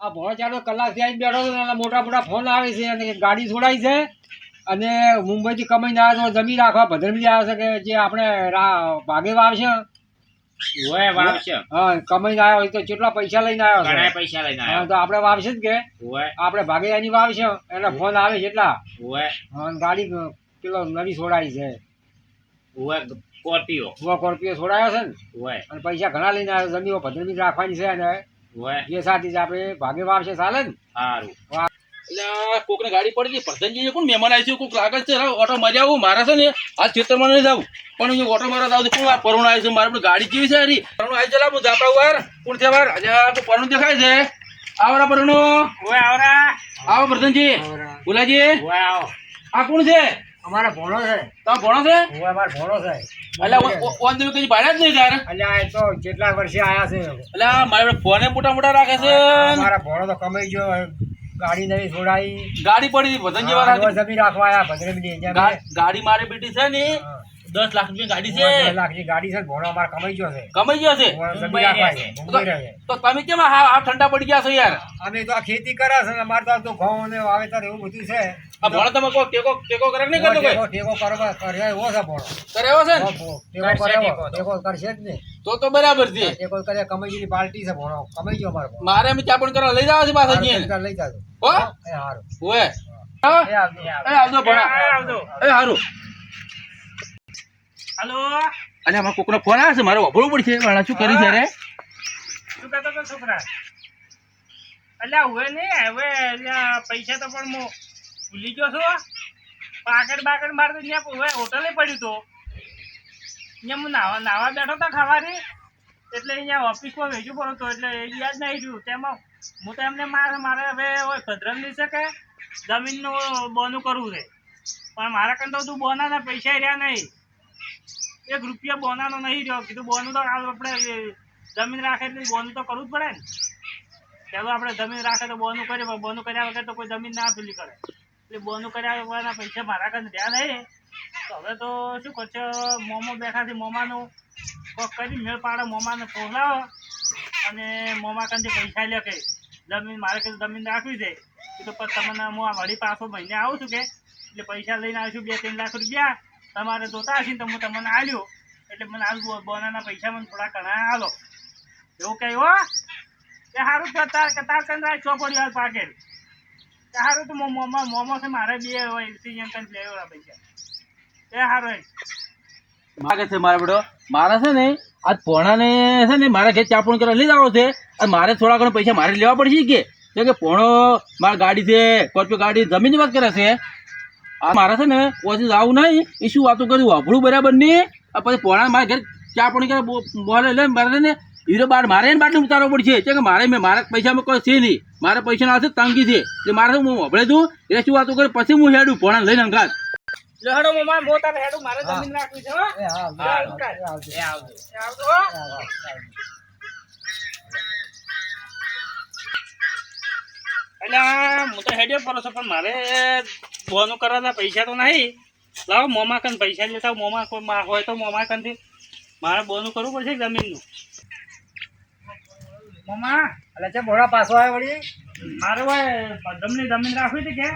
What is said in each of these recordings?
આ ભોળો કલાક કલાકથી બેઠો હતો મોટા મોટા ફોન આવે છે અને ગાડી છોડાય છે. અને મુંબઈથી કમાઈને આવ્યા તો જમીન રાખવા ભદ્રમી આવે છે કે જે આપણે ભાગે વાવશે. ઓય વાવશે. હા કમાઈને આવ્યા હોય તો કેટલા પૈસા લઈને આવ્યો ઘણા પૈસા લઈને આવ્યો. તો આપણે વાવશે જ કે? આપણે ભાગે એની વાવશે એના ફોન આવે છે એટલા હા, ગાડી પેલો નવી છોડાઈ છે. ઓય સ્કોર્પિયો સો છોડાયો છે ને? અને પૈસા ઘણા લઈને આવ્યો જમીન ભદ્રમી રાખવાની છે અને ઓય. જે સાથે જ આપણે ભાગે વાવશે ચાલે ને? સારું એટલે કોકને ગાડી પડી ગઈ પ્રધાનજી કોણ મહેમાન આવી છે કોક લાગે છે ઓટો મજા આવું મારે છે ને આ ખેતરમાં નહીં જાવ. પણ હું ઓટો મારા જાવ કોણ આ પરુણ આવી છે? મારે પણ ગાડી કેવી છે હરી? પરુણ આવી જલા હું જાતા વાર કોણ છે વાર? પરુણ દેખાય છે. આવરા પરુણો. ઓય આવરા આવો પ્રસંગજી બોલાજી. ઓય આવો. આ કોણ છે? અમારા ભોણો છે. તો ભણો છે? હું અમારો ભોણો છે. એટલે ઓન તમે કઈ ભાડા જ નહીં તારે? અલ્યા આ તો કેટલા વર્ષે આયા છે? એટલે મારા ફોને મોટા મોટા રાખે છે. મારા ભોણો તો કમાઈ ગયો. ગાડી નવી છોડાઈ. ગાડી પડી હતી જેવા રાખવા આયા ભદ્રમીની ગાડી મારી બેટી છે ને દસ લાખ રૂપિયા ગાડી છે. દસ લાખની ગાડી છે ઘોડો અમારે કમાઈ ગયો છે. કમાઈ ગયો છે. તો તમે કેમ આ ઠંડા પડી ગયા છો યાર? અમે તો આ ખેતી કરે છે અમારે તો તો ઘઉં ને વાવેતર એવું બધું છે. આ ભણો તમે કો ટેકો ટેકો કરે નહીં કરતો કોઈ? ટેકો કરવા કરે એવો છે ભોણો કરે એવો છે ને? ટેકો કરે ટેકો કરશે જ ને. તો તો બરાબર છે. ટેકો કરે કમાઈ ગયેલી પાર્ટી છે ભોણો કમાઈ ગયો અમારો મારે અમે ચા પણ કરવા લઈ જાવ છે પાછા જઈને લઈ જાજો. હો? એ હારું. ઓએ એ આવજો. એ આવજો. ભણા આવજો. એ હારું. હાલો. અલ્યા અમારા કોકનો ફોન આવે છે મારે વાપરવું પડશે ભણા શું કરી છે રે? શું કહેતો તો છોકરા? અલ્યા હવે ને હવે અલ્યા પૈસા તો પણ હું ભૂલી ગયો છો. પાકડ બાકડ મારે તો ત્યાં હવે હોટલે પડ્યું તો. અહીંયા હું નાવા નાવા બેઠો તો ખાવાની. એટલે અહીંયા ઓફિસમાં વેચું પડ્યો હતો એટલે એ યાદ નહીં રહ્યું. તેમાં હું તો એમને મારે મારે હવે હોય નહીં શકે. જમીનનું બોનું કરવું છે. પણ મારા તો તું બોના પૈસા રહ્યા નહીં. એક રૂપિયા બોનાનો નહીં રહ્યો. કીધું બોનું તો આપણે જમીન રાખે એટલે બોનું તો કરવું જ પડે ને. ચાલો આપણે જમીન રાખે તો બોનું કરીએ, પણ બોનું કર્યા વગર તો કોઈ જમીન ના પેલી કરે. એટલે બોનું કર્યા વગરના પૈસા મારા કાંઈ ધ્યાન નહીં. તો હવે તો શું કરશે? મોમો બેઠાથી મોમાનું કોક કરી મેળ પાડે, મોમાને પહોંચાવો અને મોમા કાંથી પૈસા લે કે જમીન, મારે કે જમીન રાખવી છે. તો પછી તમને હું આ વળી પાછો મહિને આવું છું કે? એટલે પૈસા લઈને આવીશું બે, ત્રણ લાખ રૂપિયા. તમારે જોતા હશે ને તો હું તમને આલ્યો. એટલે મને હાલ બોનાના પૈસા મને થોડા ઘણા આલો. એવું કહ્યું, હો? કે સારું તો તાર કે તાર રાખ ચોપડી હાલ પાકેટ કે સારું તો મોમો મોમો છે મારે બે હોય, એમ કંઈ લેવા પૈસા એ સારું માગે છે મારે બેડો મારે છે ને, આજ પોણાને છે ને મારા ઘેર ચાપણ કરવા લઈ જવો છે. અને મારે થોડા ઘણા પૈસા મારે લેવા પડશે કે? કે પોણો મારા ગાડી છે, સ્કોર્પિયો ગાડી, જમીનની વાત કરે છે. આ મારે છે ને ઓછી આવું નહીં એ શું વાતો કર્યું વાપરું બરાબર નહીં. પછી પોણા મારા ઘેર ચાપણી કરે બોલે લે મારે ને હીરો બાર મારે એને બાટલું ઉતારવો પડશે. છે કે મારે મેં મારા પૈસામાં કોઈ છે નહીં. મારે પૈસા ના તંગી છે. એટલે મારે શું હું વભળે તું એ શું વાતો કરે? પછી હું હેડું પોણા લઈને અંગાત લે હેડો મોમા મો મારે જમીન રાખવી છે હો. એ હા, હા, આવજો. આવજો. આવજો. એ આવજો. એ આવજો હો. એ આવજો. એટલે હું તો હેડ્યો પડો છો પણ મારે બોનું કરવાના પૈસા તો નહીં. લાવો મોમા કન પૈસા લેતા. મોમા કોઈ મા- હોય તો મોમા કનથી. મારે બોનું કરવું પડશે જમીનનું? મોમા? એટલે છે ભોળા પાછો આવ્યો વળી? મારે હોય જમની જમીન રાખવી હતી કે?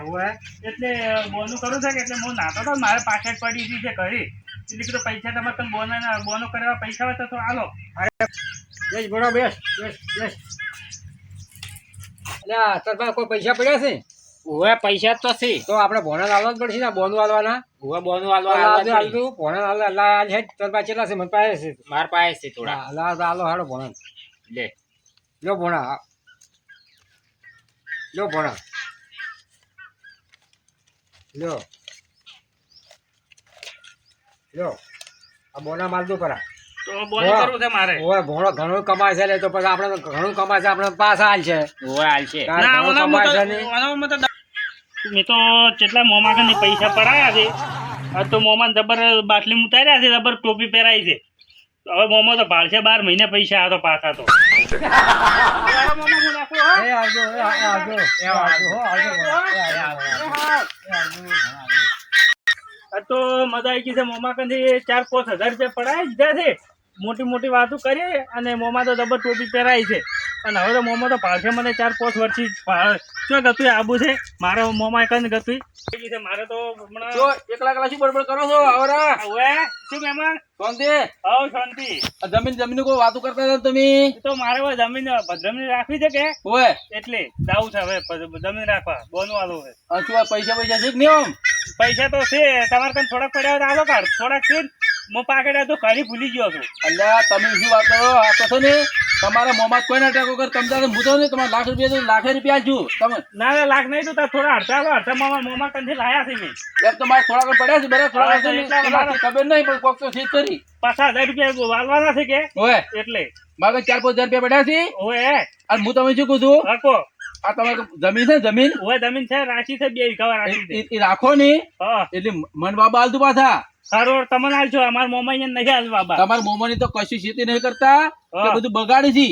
એટલે બોનું કરવું છે કે એટલે હું નાતો તો મારે પાછળ પડી હતી છે કરી એટલે કીધું પૈસા તમારે તમે બોના બોનું કરવા પૈસા હોય તો તો હાલો બેસ ભોળા, બેસ, બેસ, બેસ. અલ્યા, તાર પાસે કોઈ પૈસા પડ્યા છે? હવે પૈસા તો છે. તો આપણે ભોણા લાવવા જ પડશે ને બોનું આલવાના હવે બોનું આલવા આલતું ભોણા આલે, લા આલ હેડ. તર પાસે છે? મને પાસે છે. માર પાસે છે થોડા. લા તો આલો હાડો ભોણા. લે. લો ભોણા લો ભોણા. લો. લો. આ બોના માલ દો પરા તો બોનું કરવું છે મારે. ઓય ભોણો ઘણું કમાય છે તો પછી આપણે ઘણું કમાય છે આપણે પાસ હાલ છે. ને. મેં તો કેટલા મોમાં કને પૈસા પડાયા છે, આ તો મોમાં જબર બાટલી ઉતાર્યા છે, જબર ટોપી પહેરાય છે. હવે મોમાં તો ભાળશે બાર મહિને પૈસા આ પાછા તો. તો મજા આવી ગઈ છે મોમાં કંથી ચાર પાંચ હજાર રૂપિયા પડાય દીધા છે. મોટી મોટી વાતો કરી અને મોમાં તો ડબર ટોપી પહેરાય છે. અને હવે તો મોમાં તો ભાળશે મને ચાર પાંચ વર્ષથી શું ગતું આબુ છે? મારો મોમાં કઈ ગતું છે મારે તો હમણાં જો એકલા એકલા શું બડબડ કરો છો? આવરા હવે શું મહેમાન? શાંતિ. હવ શાંતિ. જમીન જમીન કોઈ વાતો કરતા હતા તમે? તો મારે હવે જમીન રાખવી છે કે? ઓય એટલે જાવું છે હવે જમીન રાખવા. બોનું આલું છે. શું પૈસા પૈસા છે કે નહીં પૈસા તો છે તમારે કઈ થોડાક પડ્યા હોય તો આલો કાઢ. થોડાક છે હું પાકડ્યા તો ઘરે ભૂલી ગયો છું. અલ્યા તમે શું વાત કરો? આ તો છે ને તમારા મોમાં કોઈ ના ટેકો કર તમે તારે હું તો ને તમારે લાખ રૂપિયા લાખે રૂપિયા છું તમે ના ના લાખ નહીં તો તાર થોડા અડધા અડધા મામા મોમાં કંથી લાયા છે મેં. એમ તો મારે થોડા પડ્યા છે બરાબર? થોડા ખબર નહીં પણ કોક તો છે કરી. પાછા હજાર રૂપિયા વાલવાના છે કે? ઓય. એટલે. મારે ચાર પાંચ હજાર રૂપિયા પડ્યા છે. ઓએ અને હું તમે શું કહું છું? રાખો. આ તમારે જમીન છે જમીન? ઓએ જમીન છે રાશી છે બે વીઘા રાશી એ- રાખો ને હા. એટલે મન બાબા હાલતું પાછા. સારું તમને હાલજો અમારા મોમાં નહીં હાલ બાબા. તમારા મોમાની તો કશું ખેતી નહીં કરતા તે બધું બગાડી છે.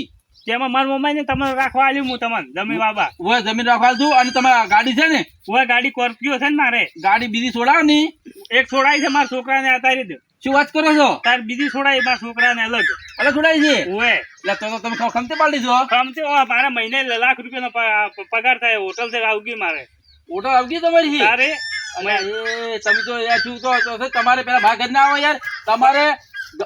તેમાં મારા મોમાં ને તમને રાખવા આલ્યું હું તમને જમીન બાબા. ઓય જમીન રાખવા હાલતું અને તમારા ગાડી છે ને? ઓએ ગાડી કોર્પિયો છે ને મારે. ગાડી બીજી છોડાવની એક છોડાય છે મારા છોકરાને અતારી દે. શું વાત કરો છો? તાર બીજી છોડાય મારા છોકરાને અલગ. અલગ છોડાય છે? ઓએ એટલે તો તમે ખમ- ખમતે પાડી છો ખમતે ઓ મારા મહિને લાખ રૂપિયાનો નો પગાર થાય હોટલથી આવગી મારે. હોટલ આવગી તમારી? છે અને એ તમે તો યાર શું તો તમારે પેલા ભાગ જ ના આવે યાર? તમારે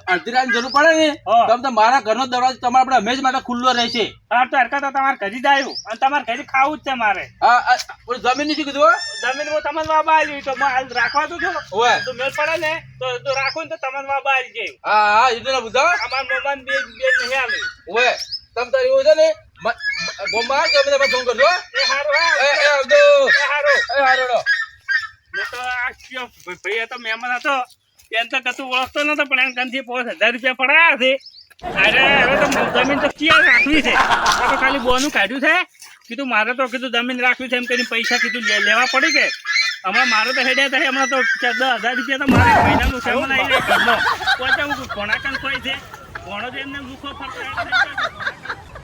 અડધી જરૂર પડે ને? તમે મારા ઘરનો દરવાજો તમારા આપણે હંમેશ માટે ખુલ્લો રહેશે. હા તો હરકત તમારે ઘરી જ આવ્યું અને તમારે ઘરે ખાવું જ છે મારે. હા જમીનની શું કીધું જમીન હું તમને બાબા આવી તો હાલ રાખવા તો છું. હોય તો મેળ પડે ને તો તો રાખું ને તો તમને બાબા આવી જાય. હા હા એ તો બુધા અમાર મોબાઈલ બે બે નહીં આવે. હોય તમે તો એવું છે ને? મ- જમીન પર ફોન કરજો એ હારું એ એ એ હારું. એ હારોડો મેં ભાઈ તો મહેમાન હતો. એને તો કશું ઓળખતો નતો પણ એને કંથી પોસ હજાર રૂપિયા પડાયા છે. અરે હવે તો જમીન તો ક્યાં રાખવી છે? તો ખાલી બોનું કાઢ્યું છે. કીધું મારે તો કીધું જમીન રાખવી છે. એમ કરીને પૈસા કીધું લેવા પડી કે? હમણાં મારે તો હેડ્યા થાય હમણાં તો દસ હજાર રૂપિયા તો મારે મહિનાનું સેવન આવી જાય ઘરનો હું કોઈ છે. ભોણો તો એમને મુખો ફરતો.